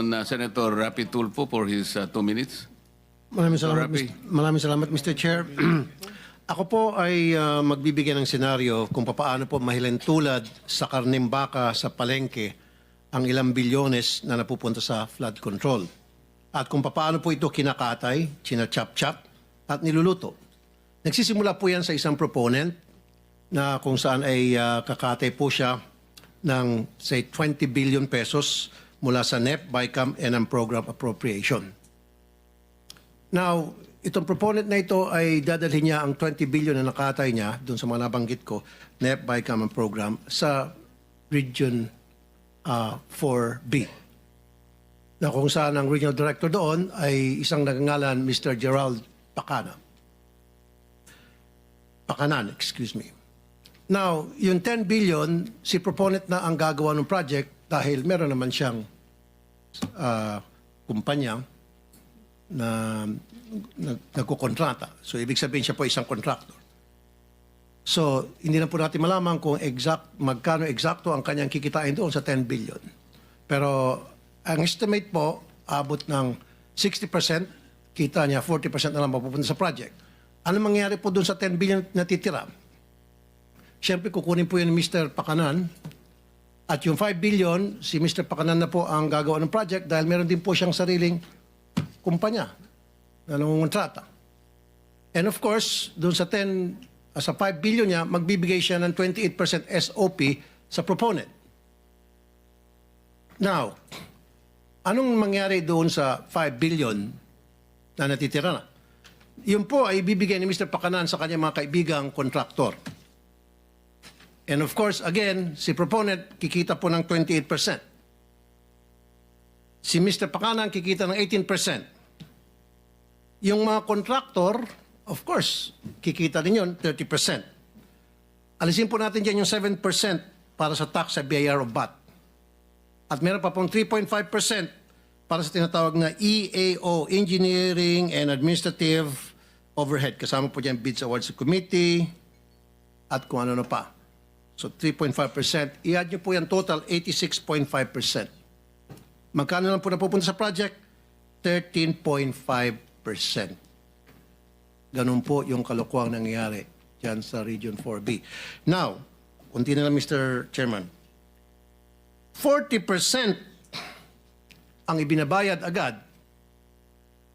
on uh, Senator Rapi Tulfo for his uh, two minutes. Maraming salamat. Mr. maraming salamat, Mr. Chair. Ako po ay ah, magbibigay ng senaryo kung paano po mahilentulad sa karning baka sa palengke ang ilang bilyones na napupunta sa flood control. At kung paano po ito kinakatay, china-chop-chop, at niluluto. Nagsisimula po yan sa isang proponent na kung saan ay ah, kakatay po siya ng say 20 billion pesos mula sa NEP, BICAM, and ang program appropriation. Now, itong proponent na ito ay dadalhin niya ang 20 billion na nakatay niya doon sa mga nabanggit ko, NEP by Common Program, sa Region uh, 4B. Na kung saan ang regional director doon ay isang nagangalan Mr. Gerald Pacana. Pakanan, excuse me. Now, yung 10 billion, si proponent na ang gagawa ng project dahil meron naman siyang uh, kumpanya na nag- nagkukontrata. So, ibig sabihin siya po isang contractor. So, hindi na po natin malaman kung exact, magkano eksakto ang kanyang kikitain doon sa 10 billion. Pero, ang estimate po, abot ng 60%, kita niya 40% na lang mapupunta sa project. Ano mangyayari po doon sa 10 billion na titira? Siyempre, kukunin po yun ni Mr. Pakanan. At yung 5 billion, si Mr. Pakanan na po ang gagawa ng project dahil meron din po siyang sariling kumpanya na nangungontrata. And of course, doon sa 10, uh, sa 5 billion niya, magbibigay siya ng 28% SOP sa proponent. Now, anong mangyari doon sa 5 billion na natitira na? Yun po ay bibigay ni Mr. Pakanan sa kanyang mga kaibigang kontraktor. And of course, again, si proponent kikita po ng 28%. Si Mr. Pakanan kikita ng 18%. Yung mga contractor, of course, kikita din yun, 30%. Alisin po natin dyan yung 7% para sa tax sa BIR of VAT. At meron pa pong 3.5% para sa tinatawag na EAO, Engineering and Administrative Overhead. Kasama po dyan bids awards committee at kung ano na pa. So 3.5%. I-add nyo po yan total, 86.5%. Magkano lang po napupunta sa project? 13.5%. Ganun po yung kalokohang nangyayari dyan sa Region 4B. Now, kunti na lang Mr. Chairman. 40% ang ibinabayad agad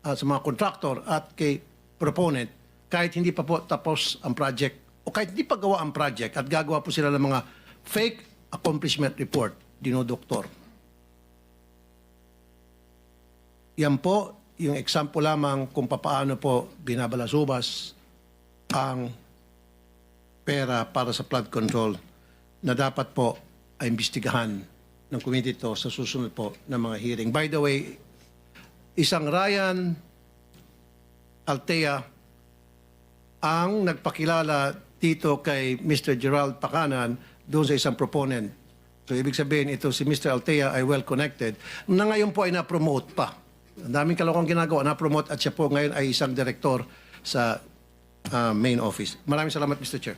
ah, sa mga contractor at kay proponent kahit hindi pa po tapos ang project o kahit hindi pa gawa ang project at gagawa po sila ng mga fake accomplishment report, dinodoktor. Yan po yung example lamang kung papaano po binabalasubas ang pera para sa flood control na dapat po ay imbestigahan ng committee to sa susunod po ng mga hearing. By the way, isang Ryan Altea ang nagpakilala dito kay Mr. Gerald Pakanan doon sa isang proponent. So, ibig sabihin, ito si Mr. Altea ay well-connected na ngayon po ay na-promote pa. Ang daming kalokong ginagawa, na-promote at siya po ngayon ay isang direktor sa ah, main office. Maraming salamat, Mr. Chair.